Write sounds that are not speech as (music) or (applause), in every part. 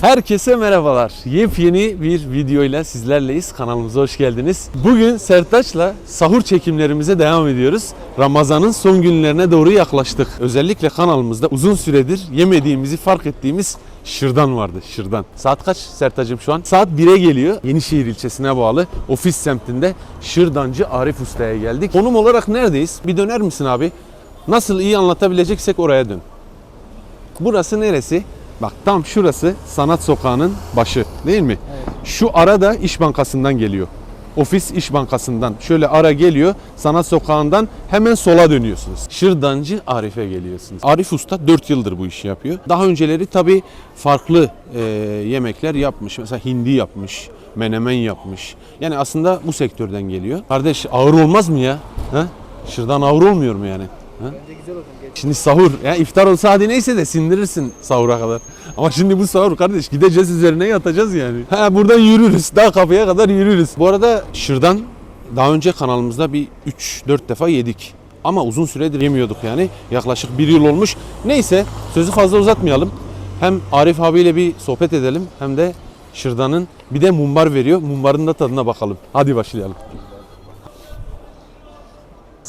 Herkese merhabalar. Yepyeni bir videoyla sizlerleyiz. Kanalımıza hoş geldiniz. Bugün Sertaç'la sahur çekimlerimize devam ediyoruz. Ramazan'ın son günlerine doğru yaklaştık. Özellikle kanalımızda uzun süredir yemediğimizi fark ettiğimiz şırdan vardı. Şırdan. Saat kaç Sertac'ım şu an? Saat 1'e geliyor. Yenişehir ilçesine bağlı ofis semtinde şırdancı Arif Usta'ya geldik. Konum olarak neredeyiz? Bir döner misin abi? Nasıl iyi anlatabileceksek oraya dön. Burası neresi? Bak tam şurası Sanat Sokağı'nın başı değil mi? Şu ara da İş Bankası'ndan geliyor. Ofis İş Bankası'ndan şöyle ara geliyor. Sanat Sokağı'ndan hemen sola dönüyorsunuz. Şırdancı Arif'e geliyorsunuz. Arif Usta 4 yıldır bu işi yapıyor. Daha önceleri tabii farklı e, yemekler yapmış. Mesela hindi yapmış, menemen yapmış. Yani aslında bu sektörden geliyor. Kardeş ağır olmaz mı ya? Ha? Şırdan ağır olmuyor mu yani? Ha? Şimdi sahur, ya iftar olsa hadi neyse de sindirirsin sahura kadar. Ama şimdi bu sahur kardeş gideceğiz üzerine yatacağız yani. Ha buradan yürürüz, daha kapıya kadar yürürüz. Bu arada şırdan daha önce kanalımızda bir 3-4 defa yedik. Ama uzun süredir yemiyorduk yani. Yaklaşık bir yıl olmuş. Neyse sözü fazla uzatmayalım. Hem Arif abiyle bir sohbet edelim hem de şırdanın bir de mumbar veriyor. Mumbarın da tadına bakalım. Hadi başlayalım.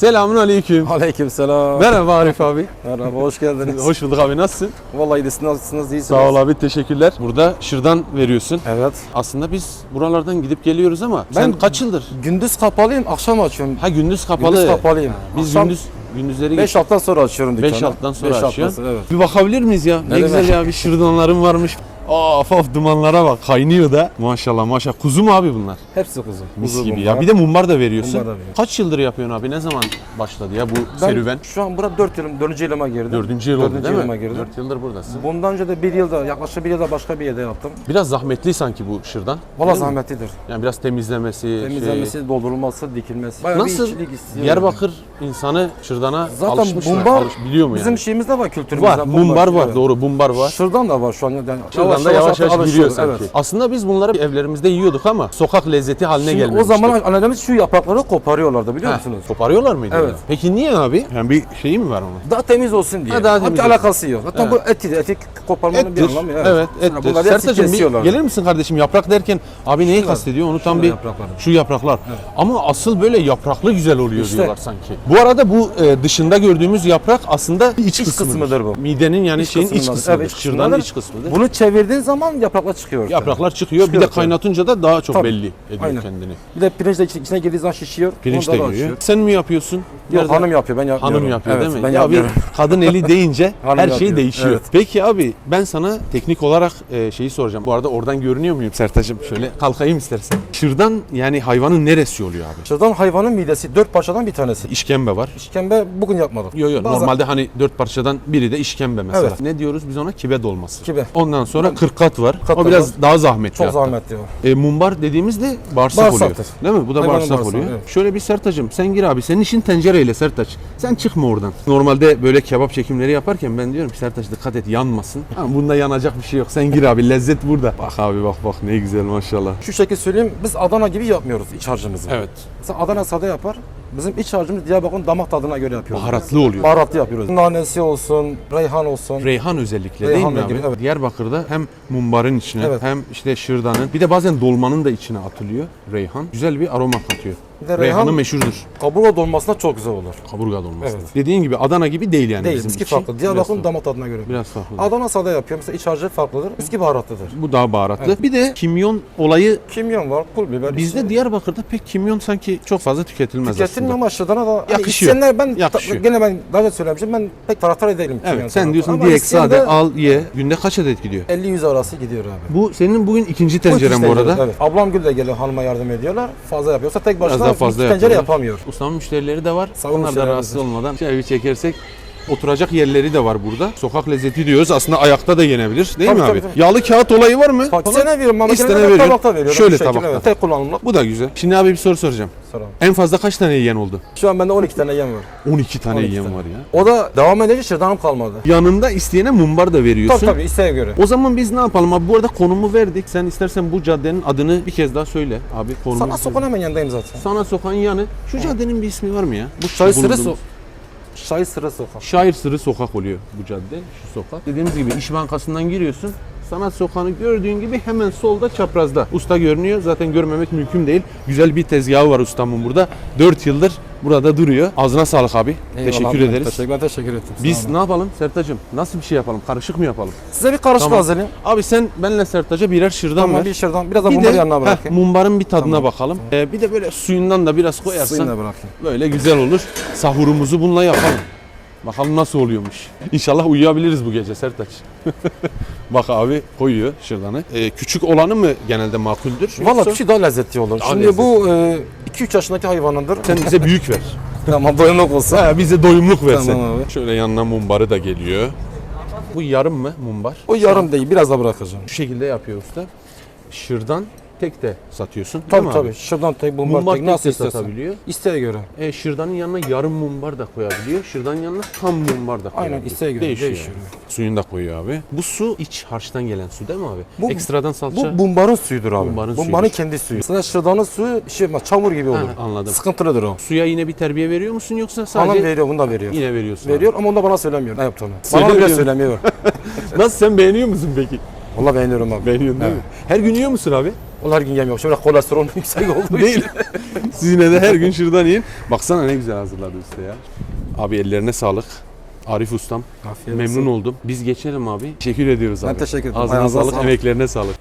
Selamun aleyküm. Aleykümselam. Merhaba Arif abi. Merhaba, hoş geldiniz. (laughs) Hoş bulduk abi nasılsın? Vallahi iyisiniz, nasılsınız, iyisiniz. Sağ ol abi teşekkürler. Burada şırdan veriyorsun. Evet. Aslında biz buralardan gidip geliyoruz ama sen Ben- kaç yıldır? Gündüz kapalıyım, akşam açıyorum. Ha gündüz kapalı. Gündüz kapalıyım. Biz akşam gündüz gündüzleri 5 alttan sonra açıyorum dükkanı. 5 alttan sonra Beş açıyor. alttan sonra, evet. Bir bakabilir miyiz ya? Ne, Ne güzel ya bir şırdanlarım varmış. Of of dumanlara bak kaynıyor da. Maşallah maşallah. Kuzu mu abi bunlar? Hepsi kuzu. Mis Kuzu gibi bunlar. ya. Bir de mumbar da veriyorsun. Mumbar da veriyorum. Kaç yıldır yapıyorsun abi? Ne zaman başladı ya bu ben serüven? şu an burada 4 yılım, 4. yılıma girdim. Dördüncü yıl oldu Dördüncü değil yılıma mi? girdim. 4 yıldır buradasın. Bundan önce de bir yılda, yaklaşık bir yılda başka bir yerde yaptım. Biraz zahmetli sanki bu şırdan. Valla Değil mi? zahmetlidir. Yani biraz temizlemesi, şey- Temizlenmesi, doldurulması, dikilmesi. Bayağı Nasıl bir işçilik istiyor. Diyarbakır insanı şırdana Zaten alışmış mı? bumbar Alış- biliyor mu Bizim yani? şeyimizde var kültürümüzde. Var, mumbar var, doğru bumbar var. Şırdan da var şu an. Yani Şırdan da yavaş yavaş alışıyoruz, giriyor sanki. Evet. Aslında biz bunları evlerimizde yiyorduk ama sokak lezzeti haline Şimdi gelmemişti. o zaman annelerimiz şu yaprakları koparıyorlardı biliyor Heh, musunuz? Koparıyorlar mıydı? Evet. ya? Peki niye abi? Yani bir şeyi mi var onun? Daha temiz olsun diye. Ha, daha Hatta temiz olsun. alakası yok. Zaten Evet. bu ettir. Eti koparmanın bir Ettir. anlamı yok. Evet, Sonra ettir. Bunları hepsi Sertacığım bir kesiyorlar. gelir misin kardeşim? Yaprak derken abi neyi Şunlar. kastediyor? Onu tam bir yaprakları. şu yapraklar. Ama asıl böyle yapraklı güzel oluyor İşte. diyorlar sanki. Bu arada bu e, dışında gördüğümüz yaprak aslında iç, İç kısmıdır. kısmıdır bu. Midenin yani şeyin iç kısmındadır. kısmıdır. Evet, iç Şırdanın kısmındadır. iç kısmıdır. Bunu çevirdiğin zaman yapraklar çıkıyor. ortaya. Yapraklar çıkıyor. bir Çıkıyor de tabii. kaynatınca da daha çok Tabii. belli ediyor Aynen. kendini. Bir de pirinç de içine, içine girdiği zaman şişiyor. Pirinç de da açıyor. Sen mi yapıyorsun? Yok Nerede? hanım yapıyor ben yapmıyorum. Hanım yapıyor evet, değil mi? Ben ya bir yapmıyorum. (laughs) kadın eli deyince (laughs) Hanım her şey yapıyor. değişiyor. Evet. Peki abi ben sana teknik olarak e, şeyi soracağım. Bu arada oradan görünüyor muyum Sertacığım? Şöyle kalkayım istersen. Şırdan yani hayvanın neresi oluyor abi? Şırdan hayvanın midesi dört parçadan bir tanesi. İşkembe var. İşkembe bugün yapmadık. Yo yo Bazen- normalde hani dört parçadan biri de işkembe mesela. Evet. Ne diyoruz biz ona? Kibe dolması. Kibe. Ondan sonra kırkat var. Kat o biraz var. daha zahmetli. Çok hatta. zahmetli o. E, mumbar dediğimiz de bağırsak oluyor. Bağırsaktır. Değil mi? Bu da Hayvanın bağırsak bağırsağı, oluyor. evet. Şöyle bir Sertac'ım sen gir abi. Senin işin tencereyle Sertaç. Sen çıkma oradan. Normalde böyle kebap çekimleri yaparken ben diyorum ki Sertaç dikkat et yanmasın. Ama bunda yanacak bir şey yok. Sen gir abi lezzet burada. Bak abi bak bak ne güzel maşallah. Şu şekil söyleyeyim biz Adana gibi yapmıyoruz iç harcımızı. Evet. Mesela Adana sade yapar. Bizim iç harcımız Diyarbakır'ın damak tadına göre yapıyoruz. Baharatlı oluyor. Baharatlı yapıyoruz. Nanesi olsun, reyhan olsun. Reyhan özellikle Reyhanla değil mi abi? gibi, evet. Diyarbakır'da hem mumbarın içine Evet. hem işte şırdanın bir de bazen dolmanın da içine atılıyor reyhan. Güzel bir aroma katıyor. Bir de Reyhanı reyhan- meşhurdur. Kaburga dolmasına çok güzel olur. Kaburga dolması. Evet. Dediğin gibi Adana gibi değil yani Değil, bizim miski için. farklı. Diyarbakır'ın damak tadına göre. Biraz farklı. Adana sade yapıyor. Mesela iç harcı farklıdır. Miski baharatlıdır. Bu daha baharatlı. Bir de kimyon olayı Kimyon var, pul biber. bizde işte. Diyarbakır'da pek kimyon sanki çok fazla tüketilmez Tüketilmiyor aslında. ama Şırdan'a da hani Yakışıyor. isteyenler ben ta- Yakışıyor. gene ben daha önce söylemiştim ben pek taraftar değilim. kimyon Evet sen diyorsun Ama direkt isteyen sade de al ye. Günde kaç adet gidiyor? 50-100 arası gidiyor abi. Bu senin bugün ikinci Bu tenceren iki bu tencere, arada. Evet. Ablam Gül de geliyor hanıma yardım ediyorlar. Fazla yapıyorsa tek başına fazla iki tencere yapamıyor. Ustamın müşterileri de var. Sağ olun Onlar da müşterilerimiz rahatsız olmadan şöyle bir çekersek oturacak yerleri de var burada. Sokak lezzeti diyoruz. Aslında ayakta da yenebilir. Değil Tabii, mi abi? tabii, tabii. Yağlı kağıt olayı var mı? Bak istene veriyorum ama İstene veriyorum. tabakta veriyorum. Şöyle Bu şekilde, tabakta. Evet, tek kullanımlık. Bu da güzel. Şimdi abi bir soru soracağım. Sıra. En fazla kaç tane yiyen oldu? Şu an bende 12 tane yem var. 12 tane 12 yiyen tane. var ya. O da devam edince şırdanım kalmadı. Yanında isteyene mumbar da veriyorsun. Tabii tabii isteğe göre. O zaman biz ne yapalım abi? Bu arada konumu verdik. Sen istersen bu caddenin adını bir kez daha söyle abi. Konumu. Sana sokağın hemen yanındayım zaten. Sana sokağın yanı. Şu caddenin bir ismi var mı ya? Bu Sırrı bulunduğumuz- Sokak. Şahit Sırrı Sokak. Şair Sırrı Sokak oluyor bu cadde, şu sokak. Dediğimiz gibi İş Bankası'ndan giriyorsun, Sanat Sokağı'nı gördüğün gibi hemen solda çaprazda. Usta görünüyor. Zaten görmemek mümkün değil. Güzel bir tezgahı var ustamın burada. 4 yıldır burada duruyor. Ağzına sağlık abi. teşekkür Eyvallah, ederiz. Teşekkür, ben teşekkür ettim. Biz ne yapalım Sertac'ım? Nasıl bir şey yapalım? Karışık mı yapalım? Size bir karışık Tamam. hazırlayayım. Abi sen benle Sertac'a birer şırdan Tamam ver. bir şuradan biraz da Bir mumbar de yanına heh, bırakayım. mumbarın bir tadına Tamam. bakalım. Ee, bir de böyle suyundan da biraz Suyunu koyarsan da bırakayım. böyle güzel olur. Sahurumuzu bununla yapalım. Bakalım nasıl oluyormuş. İnşallah uyuyabiliriz bu gece Sertaç. (laughs) Bak abi koyuyor şırdanı. Ee, küçük olanı mı genelde makuldür? Valla Yoksa pişi daha lezzetli olur. Daha Şimdi lezzetli. bu 2-3 yaşındaki hayvanındır. sen bize büyük ver. (laughs) tamam doyumluk olsa. Ha, bize doyumluk versen. Tamam abi. Şöyle yanına mumbarı da geliyor. Bu yarım mı mumbar? O yarım değil biraz da bırakacağım. Şu şekilde yapıyor usta. Şırdan tek de satıyorsun. Tabii tabii. abi? Şuradan tek mumbar, Mumbar tek tek nasıl istersen. satabiliyor. İsteğe göre. E, şırdanın yanına yarım mumbar da koyabiliyor. Şırdanın yanına tam mumbar da koyabiliyor. Aynen, isteğe göre Değişiyor. değişiyor. Suyunu da koyuyor abi. Bu su iç harçtan gelen su değil mi abi? Bu- Ekstradan salça. Bu bumbarın suyudur abi. Bumbarın Bumbarın, suyudur. kendi suyu. Mesela şırdanın suyu şey çamur gibi olur. Ha, anladım. Sıkıntılıdır o. Suya yine bir terbiye veriyor musun yoksa sadece Hanım veriyor, bunu da veriyor. yine veriyorsun? Veriyor ama onu da bana söylemiyor ne yaptığını. Bana bile söylemiyor. abi? (laughs) Nasıl sen beğeniyor musun peki? Valla beğeniyorum abi. Beğeniyorsun değil mi? Her gün yiyor musun abi? Onlar her gün yemiyor. Şöyle kolesterol (laughs) yüksek olduğu Değil. için. (laughs) Siz yine de her gün şırdan yiyin. Baksana ne güzel hazırladı usta ya. Abi ellerine sağlık. Arif ustam. Afiyet Memnun olsun. oldum. Biz geçelim abi. Teşekkür ediyoruz Ben abi. teşekkür ederim. Ağzına Ayağınıza sağlık, sağlık. emeklerine sağlık.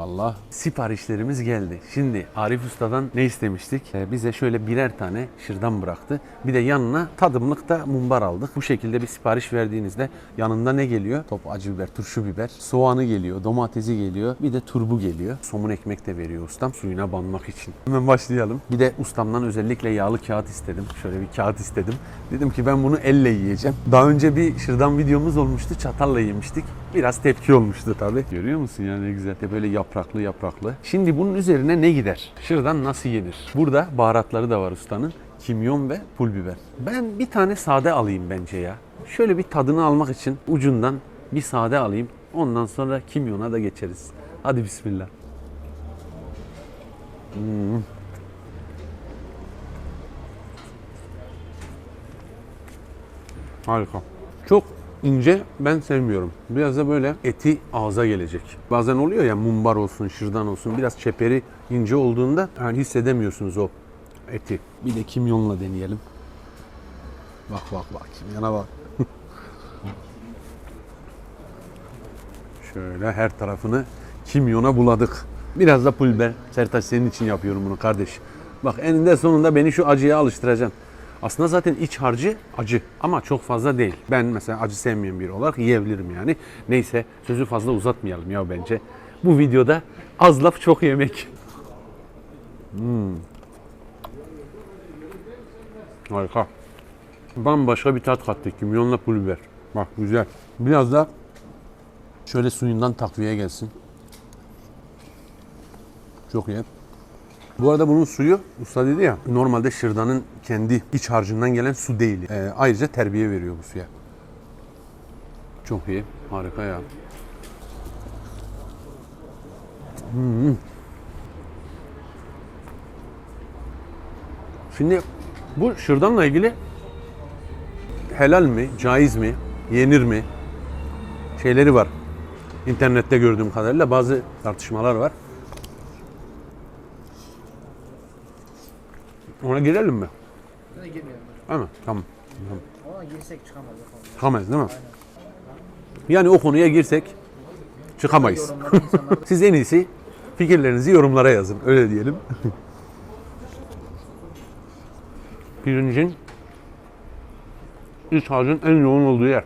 Eyvallah. Siparişlerimiz geldi. Şimdi Arif Usta'dan ne istemiştik? Ee, bize şöyle birer tane şırdan bıraktı. Bir de yanına tadımlık da mumbar aldık. Bu şekilde bir sipariş verdiğinizde yanında ne geliyor? Top acı biber, turşu biber, soğanı geliyor, domatesi geliyor. Bir de turbu geliyor. Somun ekmek de veriyor ustam suyuna banmak için. Hemen başlayalım. Bir de ustamdan özellikle yağlı kağıt istedim. Şöyle bir kağıt istedim. Dedim ki ben bunu elle yiyeceğim. Daha önce bir şırdan videomuz olmuştu. Çatalla yemiştik. Biraz tepki olmuştu tabii. Görüyor musun ya ne güzel. De böyle yapraklı yapraklı. Şimdi bunun üzerine ne gider? Şırdan nasıl yenir? Burada baharatları da var ustanın. Kimyon ve pul biber. Ben bir tane sade alayım bence ya. Şöyle bir tadını almak için ucundan bir sade alayım. Ondan sonra kimyona da geçeriz. Hadi bismillah. Hmm. Harika. Çok ince ben sevmiyorum. Biraz da böyle eti ağza gelecek. Bazen oluyor ya mumbar olsun, şırdan olsun biraz çeperi ince olduğunda yani hissedemiyorsunuz o eti. Bir de kimyonla deneyelim. Bak bak bak kimyona bak. Şöyle her tarafını kimyona buladık. Biraz da pul biber. Sertaç senin için yapıyorum bunu kardeş. Bak eninde sonunda beni şu acıya alıştıracaksın. Aslında zaten iç harcı acı ama çok fazla değil. Ben mesela acı sevmeyen biri olarak yiyebilirim yani. Neyse sözü fazla uzatmayalım ya bence. Bu videoda az laf çok yemek. Hmm. Harika. Bambaşka bir tat kattı kimyonla pul biber. Bak güzel. Biraz da Şöyle suyundan takviye gelsin. Çok iyi. Bu arada bunun suyu, usta dedi ya, normalde şırdanın kendi iç harcından gelen su değil. Ee, ayrıca terbiye veriyor bu suya. Çok iyi, harika ya. Hmm. Şimdi bu şırdanla ilgili helal mi, caiz mi, yenir mi? şeyleri var. İnternette gördüğüm kadarıyla bazı tartışmalar var. Ona girelim mi? Ne girmiyorum. Değil mi? Tamam. tamam. Ona girsek çıkamaz. Çıkamayız değil mi? Yani o konuya girsek çıkamayız. (laughs) Siz en iyisi fikirlerinizi yorumlara yazın. Öyle diyelim. (laughs) Pirincin iç harcın en yoğun olduğu yer.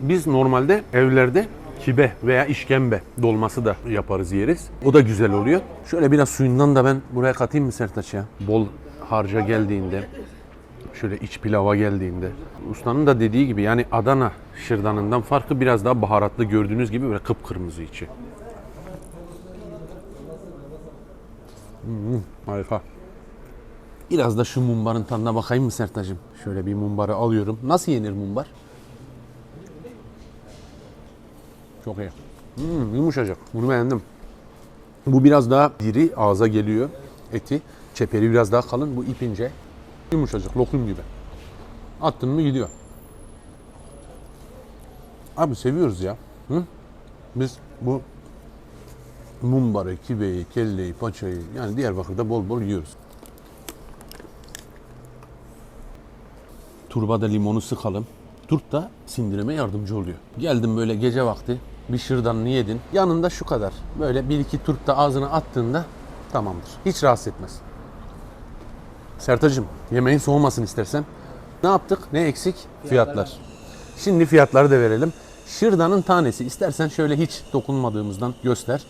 Biz normalde evlerde kibe veya işkembe dolması da yaparız yeriz. O da güzel oluyor. Şöyle biraz suyundan da ben buraya katayım mı Sertaç ya? Bol harca geldiğinde, şöyle iç pilava geldiğinde. Ustanın da dediği gibi yani Adana şırdanından farkı biraz daha baharatlı gördüğünüz gibi böyle kıpkırmızı içi. Hmm, harika. Biraz da şu mumbarın tadına bakayım mı Sertacığım? Şöyle bir mumbarı alıyorum. Nasıl yenir mumbar? Çok iyi. Hmm, yumuşacık. Bunu beğendim. Bu biraz daha diri ağza geliyor eti. Çeperi biraz daha kalın, bu ip ince. Yumuşacık, lokum gibi. Attın mı gidiyor. Abi seviyoruz ya. Hı? Biz bu mumbarı, kibeyi, kelleyi, paçayı yani Diyarbakır'da bol bol yiyoruz. Turbada limonu sıkalım. Turp da sindirime yardımcı oluyor. Geldim böyle gece vakti bir şırdanını yedin. Yanında şu kadar. Böyle bir iki turp da ağzına attığında tamamdır. Hiç rahatsız etmez. Sertacığım yemeğin soğumasını istersen ne yaptık? Ne eksik? Fiyatlar. Şimdi fiyatları da verelim. Şırdanın tanesi istersen şöyle hiç dokunmadığımızdan göster.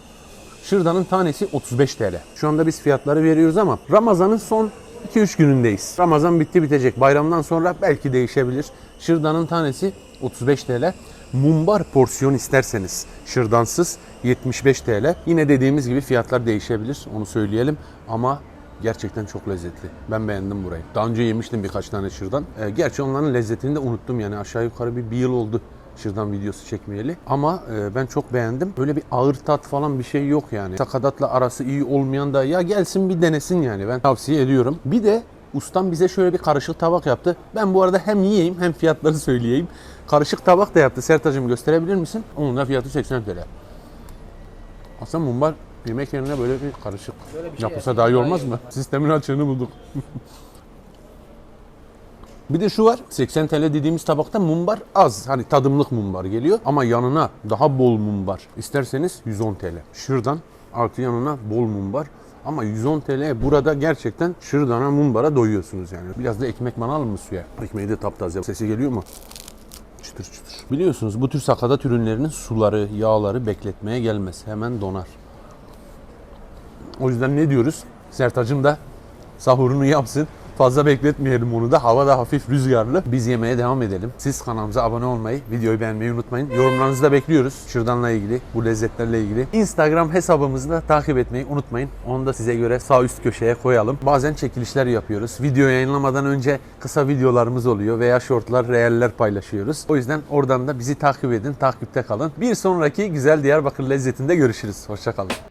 Şırdanın tanesi 35 TL. Şu anda biz fiyatları veriyoruz ama Ramazan'ın son 2-3 günündeyiz. Ramazan bitti bitecek. Bayramdan sonra belki değişebilir. Şırdanın tanesi 35 TL. Mumbar porsiyon isterseniz şırdansız 75 TL. Yine dediğimiz gibi fiyatlar değişebilir. Onu söyleyelim. Ama Gerçekten çok lezzetli. Ben beğendim burayı. Daha önce yemiştim birkaç tane şırdan. Ee, gerçi onların lezzetini de unuttum yani aşağı yukarı bir, bir yıl oldu şırdan videosu çekmeyeli. Ama e, ben çok beğendim. Öyle bir ağır tat falan bir şey yok yani. Sakatatla arası iyi olmayan da ya gelsin bir denesin yani. Ben tavsiye ediyorum. Bir de ustam bize şöyle bir karışık tabak yaptı. Ben bu arada hem yiyeyim hem fiyatları söyleyeyim. Karışık tabak da yaptı. Sertacığım gösterebilir misin? Onun da fiyatı 80 TL. Aslında mumbar yemek yerine böyle bir karışık Böyle bir şey yapılsa daha iyi olmaz mı? Sistemin açığını bulduk. (laughs) bir de şu var. 80 TL dediğimiz tabakta mumbar az. Hani tadımlık mumbar geliyor. Ama yanına daha bol mumbar. İsterseniz 110 TL. Şırdan artı yanına bol mumbar. Ama 110 TL burada gerçekten şırdana mumbara doyuyorsunuz yani. Biraz da ekmek manalım mı suya? Ekmeği de taptaze. Sesi geliyor mu? Çıtır çıtır. Biliyorsunuz bu tür sakatat ürünlerinin suları, yağları bekletmeye gelmez. Hemen donar. O yüzden ne diyoruz? Sertacım da sahurunu yapsın. Fazla bekletmeyelim onu da. Hava da hafif rüzgarlı. Biz yemeğe devam edelim. Siz kanalımıza abone olmayı, videoyu beğenmeyi unutmayın. Yorumlarınızı da bekliyoruz. Şırdanla ilgili, bu lezzetlerle ilgili. Instagram hesabımızı da takip etmeyi unutmayın. Onu da size göre sağ üst köşeye koyalım. Bazen çekilişler yapıyoruz. Video yayınlamadan önce kısa videolarımız oluyor veya shortlar, reeller paylaşıyoruz. O yüzden oradan da bizi takip edin, takipte kalın. Bir sonraki güzel Diyarbakır lezzetinde görüşürüz. Hoşçakalın.